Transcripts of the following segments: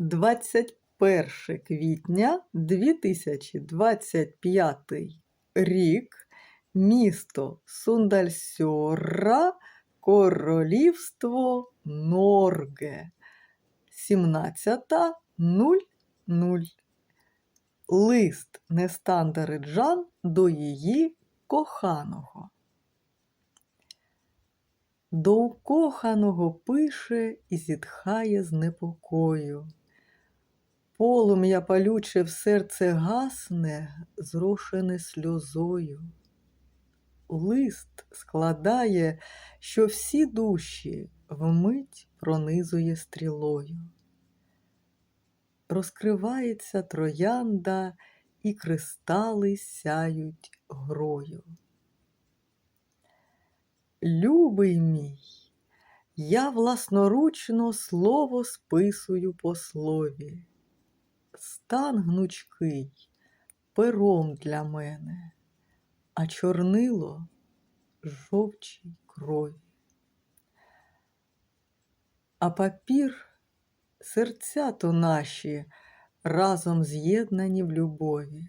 21 квітня 2025 рік, місто Сундальсьора, Королівство Норге. 17.00. Лист Нестандариджан до її коханого. До укоханого пише і зітхає з непокою. Полум'я палюче в серце гасне, зрошене сльозою. Лист складає, що всі душі вмить пронизує стрілою. Розкривається троянда, і кристали сяють грою. Любий мій, я власноручно слово списую по слові. Стан гнучкий пером для мене, а чорнило жовчій крові. А папір серця то наші разом з'єднані в любові.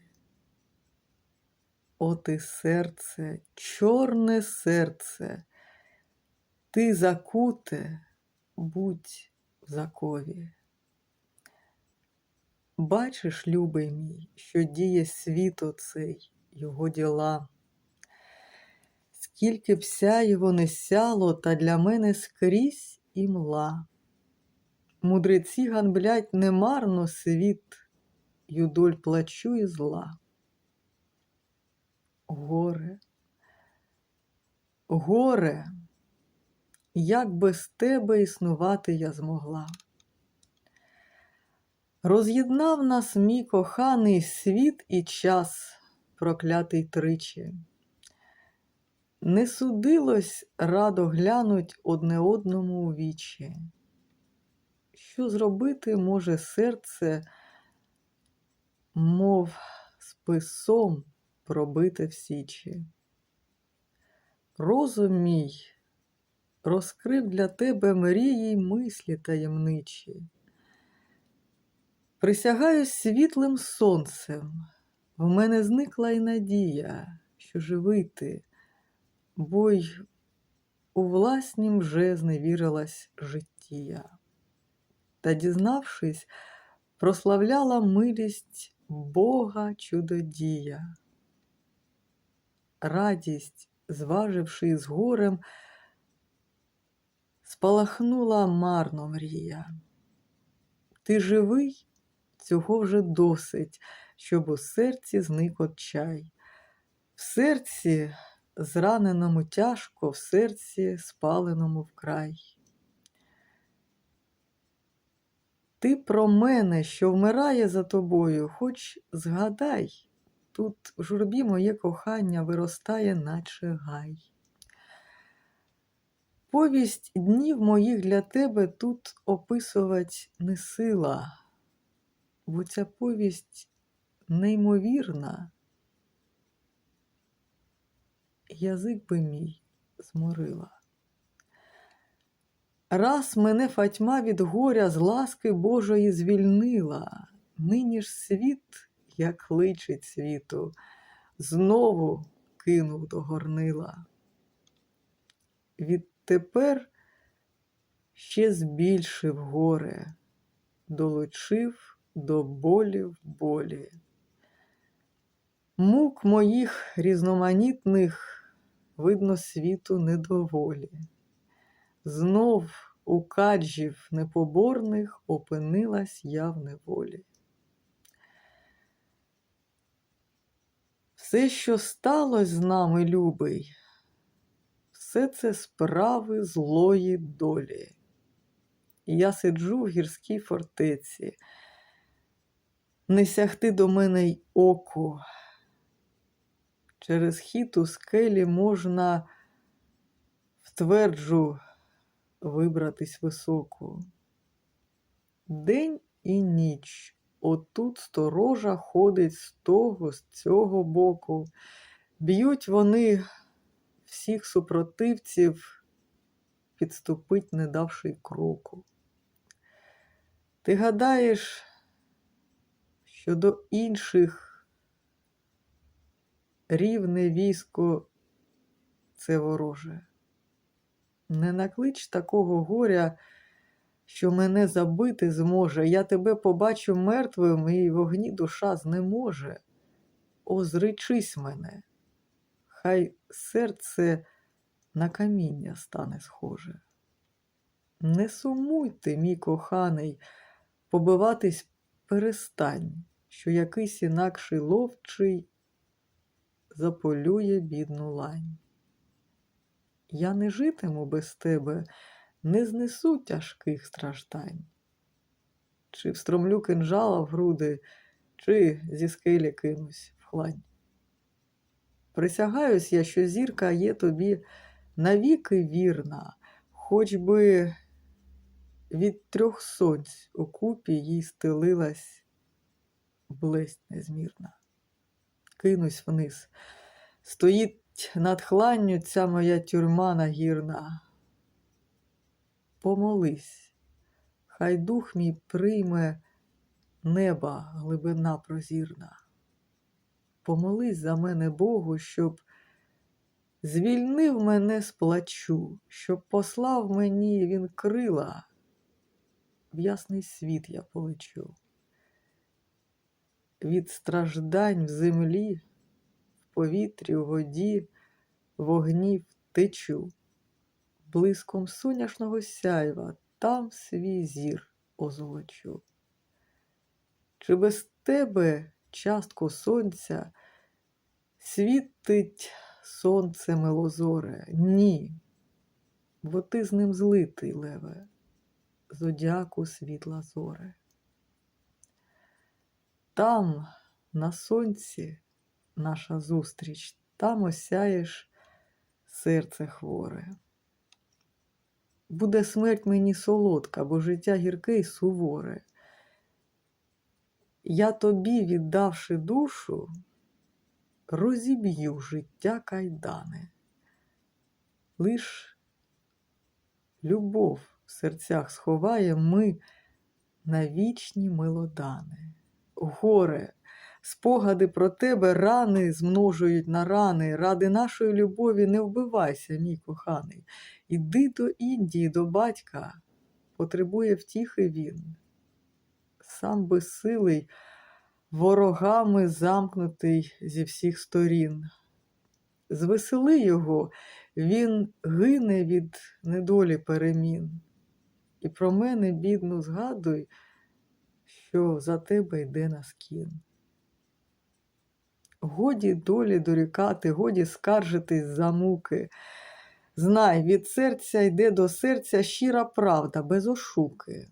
О ти серце, чорне серце, ти закуте, будь в закові. Бачиш, любий мій, що діє світ оцей, його діла. Скільки б сяєво не сяло, та для мене скрізь імла. Мудреці ганблять немарно світ, юдоль плачу і зла. Горе, горе, як без тебе існувати я змогла. Роз'єднав нас мій коханий світ і час, проклятий тричі. Не судилось радо глянуть одне одному у вічі. Що зробити може серце, мов списом пробите в січі? Розум мій розкрив для тебе мрії й мислі таємничі. Присягаюсь світлим сонцем, в мене зникла й надія, що живий ти, бо й у власнім вже зневірилась життя. Та, дізнавшись, прославляла милість Бога чудодія. Радість, зваживши з горем, спалахнула марно мрія. Ти живий, цього вже досить, щоб у серці зник отчай. В серці зраненому тяжко, в серці спаленому вкрай. Ти про мене, що вмирає за тобою, хоч згадай, тут в журбі моє кохання виростає, наче гай. Повість днів моїх для тебе тут описувати не сила, бо ця повість неймовірна. Язик би мій зморила. Раз мене фатьма від горя з ласки Божої звільнила, нині ж світ, як личить світу, знову кинув до горнила. Відтепер ще збільшив горе, долучив до болів болі. Мук моїх різноманітних видно світу недоволі. Знов у каджів непоборних опинилась я в неволі. Все, що сталося з нами, любий, все це справи злої долі. Я сиджу в гірській фортеці, не сягти до мене й оку. Через хід у скелі можна втверджу вибратись високо. День і ніч отут сторожа ходить з того, з цього боку. Б'ють вони всіх супротивців, підступить, не давши кроку. Ти гадаєш, що до інших рівне військо це вороже. Не наклич такого горя, що мене забити зможе. Я тебе побачу мертвим, і в огні душа знеможе. О, зречись мене, хай серце на каміння стане схоже. Не сумуй ти, мій коханий, побиватись перестань, що якийсь інакший ловчий заполює бідну лань. Я не житиму без тебе, не знесу тяжких страждань. Чи встромлю кинжала в груди, чи зі скелі кинусь в хлань. Присягаюсь я, що зірка є тобі навіки вірна, хоч би від трьох сонць у купі їй стелилась блесть незмірна. Кинусь вниз. Стоїть над хланню ця моя тюрма нагірна. Помолись, хай дух мій прийме неба глибина прозірна. Помолись за мене Богу, щоб звільнив мене з плачу, щоб послав мені він крила, в ясний світ я полечу. Від страждань в землі, в повітрі, в воді, вогні втечу, блиском соняшного сяйва там свій зір озолочу. Чи без тебе, частку сонця, світить сонце милозоре? Ні, бо ти з ним злитий, леве, зодяку світла зоре. Там, на сонці, наша зустріч, там осяєш серце хворе. Буде смерть мені солодка, бо життя гірке й суворе. Я тобі, віддавши душу, розіб'ю життя кайдани. Лиш любов в серцях сховає ми на вічні милодани. Горе, спогади про тебе рани змножують на рани. Ради нашої любові не вбивайся, мій коханий. Іди до Індії, до батька, потребує втіхи він. Сам безсилий, ворогами замкнутий зі всіх сторін. Звесели його, він гине від недолі перемін. І про мене, бідну, згадуй, що за тебе йде на скін. Годі долі дорікати, годі скаржитись за муки. Знай, від серця йде до серця щира правда, без ошуки.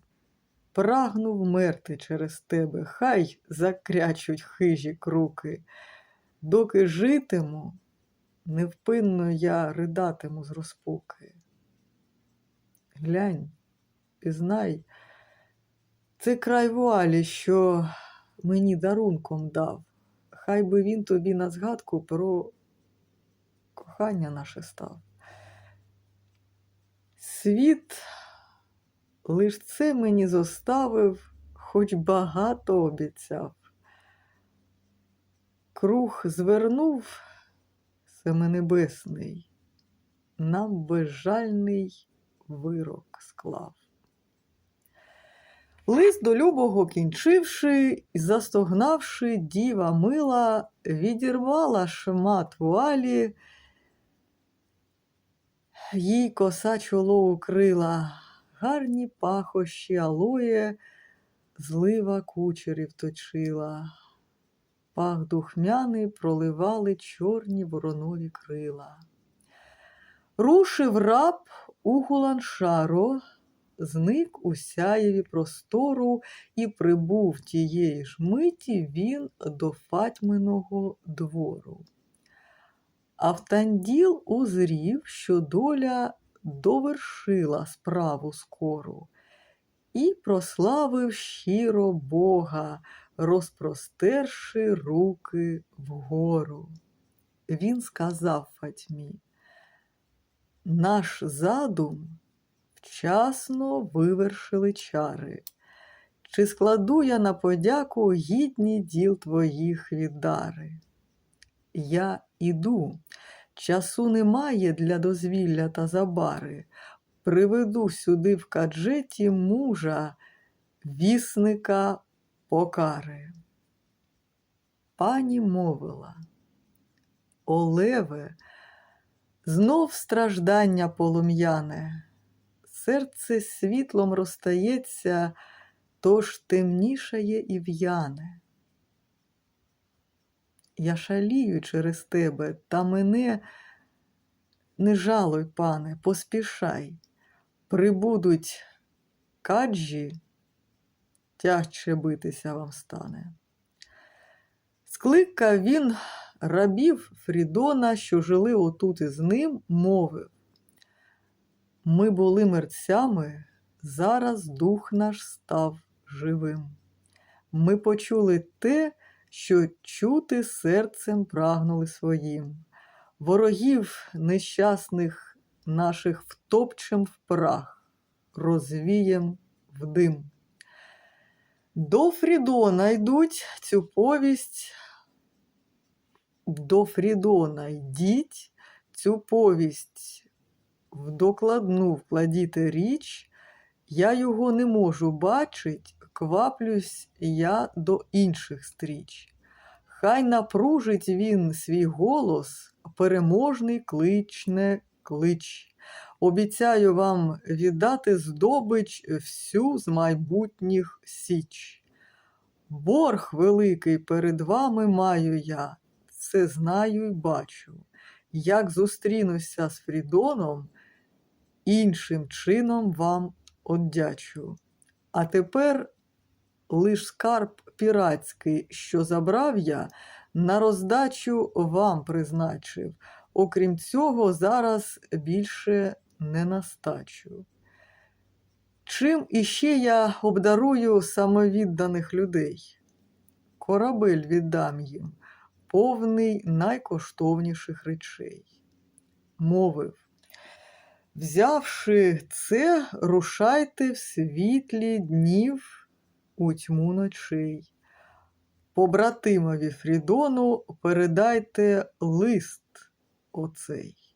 Прагну вмерти через тебе, хай закрячуть хижі круки. Доки житиму, невпинно я ридатиму з розпуки. Глянь і знай, це край вуалі, що мені дарунком дав. Хай би він тобі на згадку про кохання наше став. Світ лиш це мені зоставив, хоч багато обіцяв. Круг звернув семенебесний, нам безжальний вирок склав. Лист до любого кінчивши і застогнавши, діва мила, відірвала шмат вуалі, їй коса чоло укрила, гарні пахощі алоє, злива кучерів точила, пах духмяний проливали чорні воронові крила. Рушив раб у Гуланшаро, зник у сяєві простору і прибув тієї ж миті він до Фатьминого двору. Автанділ узрів, що доля довершила справу скору, і прославив щиро Бога, розпростерши руки вгору. Він сказав Фатьмі, наш задум вчасно вивершили чари. Чи складу я на подяку гідні діл твоїх віддари? Я іду, часу немає для дозвілля та забари. Приведу сюди в каджеті мужа, вісника покари. Пані мовила, Олеве, знов страждання полум'яне, серце світлом розстається, тож темнішає і в'яне. Я шалію через тебе, та мене не жалуй, пане, поспішай. Прибудуть каджі, тягче битися вам стане. Скликав він рабів Фрідона, що жили отут із ним, мовив. Ми були мерцями, зараз дух наш став живим. Ми почули те, що чути серцем прагнули своїм. Ворогів нещасних наших втопчем в прах, розвієм в дим. До Фрідона йдуть цю повість. До Фрідона йдіть цю повість в докладну вкладіте річ, я його не можу бачить, кваплюсь я до інших стріч. Хай напружить він свій голос, переможний кличне клич. Обіцяю вам віддати здобич всю з майбутніх січ. Борг великий перед вами маю я, це знаю й бачу. Як зустрінуся з Фрідоном, іншим чином вам одячу. А тепер лиш скарб піратський, що забрав я, на роздачу вам призначив. Окрім цього, зараз більше не настачу. Чим іще я обдарую самовідданих людей? Корабель віддам їм, повний найкоштовніших речей. Мовив. Взявши це, рушайте в світлі днів у тьму ночей. Побратимові Фрідону передайте лист оцей.